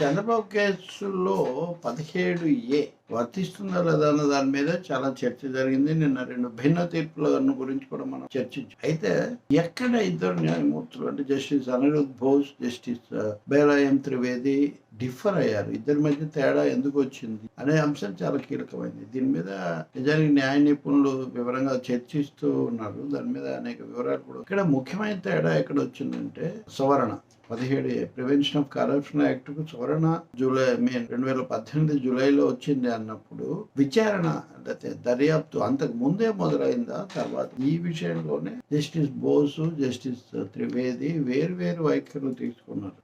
చంద్రబాబు కేసులో పదిహేడు ఏ వర్తిస్తుందా లేదా అన్న దాని మీద చాలా చర్చ జరిగింది. నిన్న రెండు భిన్న తీర్పుల గురించి కూడా మనం చర్చించాం. అయితే ఎక్కడ ఇద్దరు న్యాయమూర్తులు అంటే justice Aniruddha Bose justice Bela Trivedi differ అయ్యారు. ఇద్దరి మధ్య తేడా ఎందుకు వచ్చింది అనే అంశం చాలా కీలకమైంది. దీని మీద నిజానికి న్యాయ నిపుణులు వివరంగా చర్చిస్తూ ఉన్నారు. దాని మీద అనేక వివరాలు కూడా ఇక్కడ ముఖ్యమైన తేడా ఎక్కడ వచ్చిందంటే సవరణ. పదిహేడు ప్రివెన్షన్ ఆఫ్ కరప్షన్ యాక్ట్కు సవరణ జూలై మే రెండు వేల పద్దెనిమిది జూలైలో వచ్చింది అన్నప్పుడు విచారణ పద్ధతి. దర్యాప్తు అంతకు ముందే మొదలైందా? తర్వాత ఈ విషయంలోనే జస్టిస్ బోసు జస్టిస్ త్రివేది వేరు వేరు వైఖరులు తీసుకున్నారు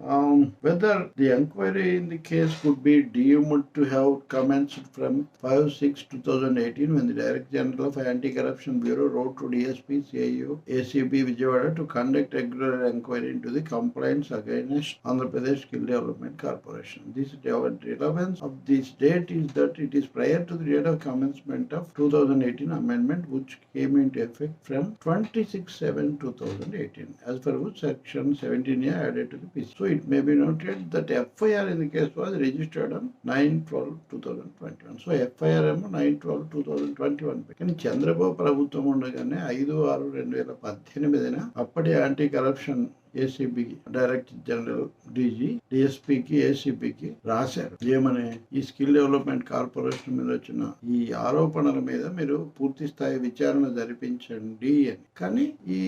whether the enquiry in the case could be deem to have commenced from five six two thousand eighteen when the director general of anti corruption bureau wrote to DSP CIU ACB Vijayawada to conduct regular enquiry to the complaints against Andhra Pradesh skill development corporation this develop relevance of this date is that it is prior to the date of comments of 2018 amendment which came into effect from 26 7 2018 as per which section 17a added to the PC. So it may be noted that FIR in the case was registered on 9 12 2021. So FIR ఏమో 9 12 2021 కానీ చంద్రబాబు ప్రభుత్వం ఉండగానే ఐదు ఆరు రెండు వేల పద్దెనిమిదిన అప్పటి anti corruption ACB director general DG డిఎస్పీకి ఏసీబీకి రాశారు. ఏమని? ఈ స్కిల్ డెవలప్మెంట్ కార్పొరేషన్ మీద వచ్చిన ఈ ఆరోపణల మీద మీరు పూర్తి స్థాయి విచారణ జరిపించండి అని. కానీ ఈ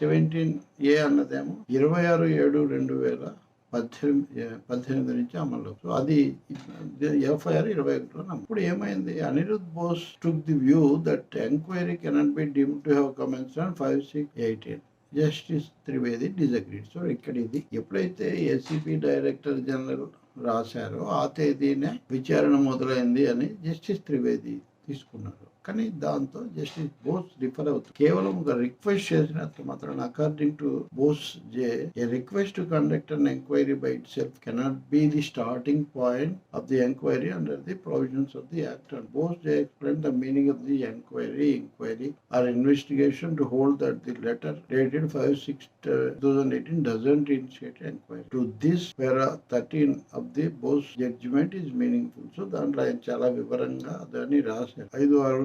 సెవెంటీన్ ఏ అన్నదేమో ఇరవై ఆరు ఏడు రెండు వేల పద్దెనిమిది పద్దెనిమిది నుంచి అమలు. సో అది ఎఫ్ఐఆర్ ఇరవై ఒకటిలో ఇప్పుడు ఏమైంది? Aniruddha Bose took the view that enquiry cannot be deemed to have commenced on five six eighteen justice Trivedi disagreed. So ఇక్కడ ఇది ఎప్పుడైతే ఏసీపీ డైరెక్టర్ జనరల్ రాశారో ఆ తేదీనే విచారణ మొదలైంది అని జస్టిస్ త్రివేది తీసుకున్నారు. కానీ దాంతో జస్టిస్ బోస్ రిఫర్ అవుతుంది. కేవలం ఒక రిక్వెస్ట్ చేసినంత మాత్రం according to Bose J a request to conduct an enquiry by itself cannot be the starting point of the enquiry under the provisions of the act and Bose J explain the meaning of the enquiry enquiry or investigation to hold that the letter dated five six two thousand eighteen doesn't initiate enquiry to this para thirteen of the Bose judgement is meaningful so దాంట్లో ఆయన చాలా వివరంగా దాన్ని రాశారు. ఐదు ఆరు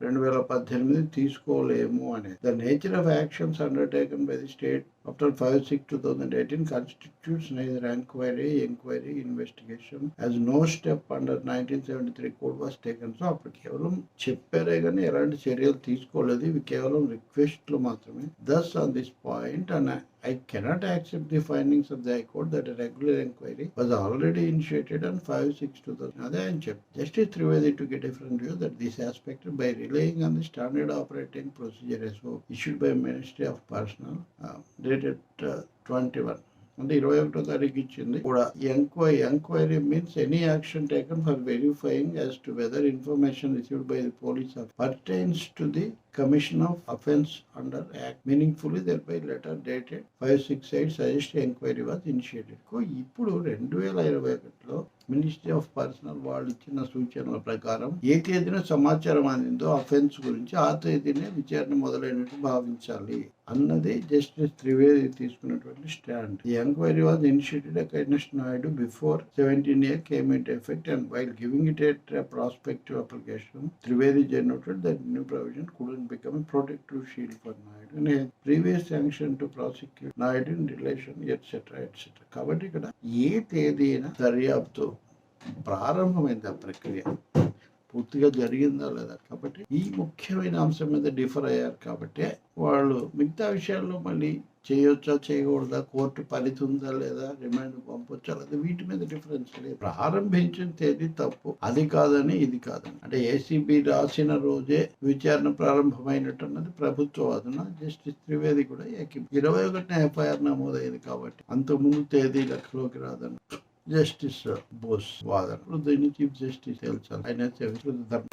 రెండు వేల పద్దెనిమిది తీసుకోలేము అనేది the nature of actions undertaken by the state after five six two thousand eighteen constitutes neither enquiry enquiry investigation as no step under nineteen seventy three code was taken so అప్పుడు కేవలం చెప్పారే కానీ ఎలాంటి చర్యలు తీసుకోలేదు ఇవి కేవలం రిక్వెస్ట్లు మాత్రమే thus on this point and I cannot accept the findings of the High Court that a regular inquiry was already initiated on 5 6 2000. Other and check. Justice Trivedi took a different view that this aspect by relying on the standard operating procedure SO issued by Ministry of Personnel uh, dated uh, 21. అంటే ఇరవై ఒకటో తారీఖు ఇచ్చింది కూడా enquiry enquiry means any action taken for verifying as to whether information received by the police pertains to the commission of offence under act meaningfully thereby letter dated five six eight suggest enquiry was initiated ఇప్పుడు రెండు వేల ఇరవై ఒకటిలో ministry of personal వాళ్ళు ఇచ్చిన సూచనల ప్రకారం ఏ తేదీన సమాచారం అందిందో అఫెన్స్ గురించి ఆ తేదీనే విచారణ మొదలైనట్టు భావించాలి అన్నది జస్టిస్ త్రివేది తీసుకున్నటువంటి stand the enquiry was initiated కైనస్ Naidu before seventeen year came it effect and while giving it at prospective application Trivedi generated that new provision couldn't become protective shield for Naidu and previous sanction to prosecute Naidu in relation et cetera et cetera కాబట్టి ఇక్కడ ఏ తేదీన దర్యాప్తు ప్రారంభమైంది ఆ ప్రక్రియ? పూర్తిగా జరిగిందా లేదా కాబట్టి ఈ ముఖ్యమైన అంశం మీద డిఫర్ అయ్యారు కాబట్టి వాళ్ళు మిగతా విషయాల్లో మళ్ళీ చేయొచ్చా చేయకూడదా కోర్టు పరిధి ఉందా లేదా రిమైండ్ పంపొచ్చా లేదా వీటి మీద డిఫరెన్స్ లేదు. ప్రారంభించిన తేదీ తప్పు. అది కాదని ఇది కాదని. అంటే ఏసీబీ రాసిన రోజే విచారణ ప్రారంభమైనట్టు అన్నది ప్రభుత్వ వాదన జస్టిస్ త్రివేది కూడా ఏకీ ఇరవై ఒకటిన ఎఫ్ఐఆర్ నమోదైంది కాబట్టి అంతకుముందు తేదీ లెక్కలోకి రాదన్న జస్టిస్ బోస్ వాదన. దీన్ని చీఫ్ జస్టిస్ తేల్చాలి ఆయన ధర్మ.